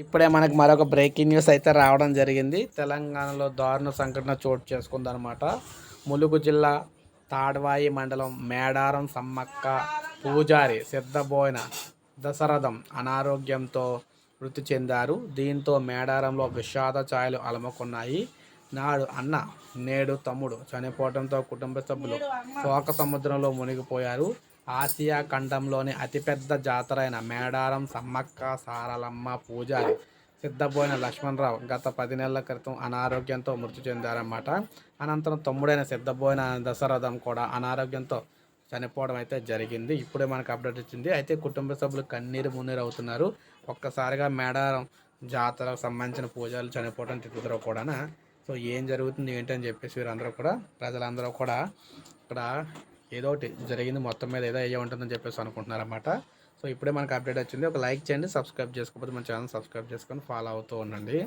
ఇప్పుడే మనకు మరొక బ్రేకింగ్ న్యూస్ అయితే రావడం జరిగింది. తెలంగాణలో దారుణ సంఘటన చోటు చేసుకుందనమాట ములుగు జిల్లా తాడ్వాయి మండలం మేడారం సమ్మక్క పూజారి సిద్ధబోయిన దశరథం అనారోగ్యంతో మృతి చెందారు. దీంతో మేడారంలో విషాద ఛాయలు అలముకున్నాయి. నాడు అన్న నేడు తమ్ముడు చనిపోవడంతో కుటుంబ సభ్యులు శోక సముద్రంలో మునిగిపోయారు. ఆసియా ఖండంలోని అతిపెద్ద జాతర అయిన మేడారం సమ్మక్క సారలమ్మ పూజారి సిద్ధబోయిన లక్ష్మణరావు గత పది నెలల క్రితం అనారోగ్యంతో మృతి చెందారన్నమాట. అనంతరం తమ్ముడైన సిద్ధబోయిన దశరథం కూడా అనారోగ్యంతో చనిపోవడం అయితే జరిగింది. ఇప్పుడే మనకు అప్డేట్ వచ్చింది. అయితే కుటుంబ సభ్యులు కన్నీరు మున్నీరు అవుతున్నారు. ఒక్కసారిగా మేడారం జాతరకు సంబంధించిన పూజలు చనిపోవడం తిరుగుతారు కూడా సో ఏం జరుగుతుంది ఏంటని చెప్పేసి వీరందరూ కూడా ప్రజలందరూ కూడా ఇక్కడ ఏదో ఒకటి జరిగింది మొత్తం మీద ఏదో అయ్యే ఉంటుందని చెప్పేసి అనుకుంటున్నారన్నమాట. సో ఇప్పుడే మనకు అప్డేట్ వచ్చింది. ఒక లైక్ చేయండి సబ్స్క్రైబ్ చేసుకోకపోతే మన ఛానల్ సబ్స్క్రైబ్ చేసుకొని ఫాలో అవుతూ ఉండండి.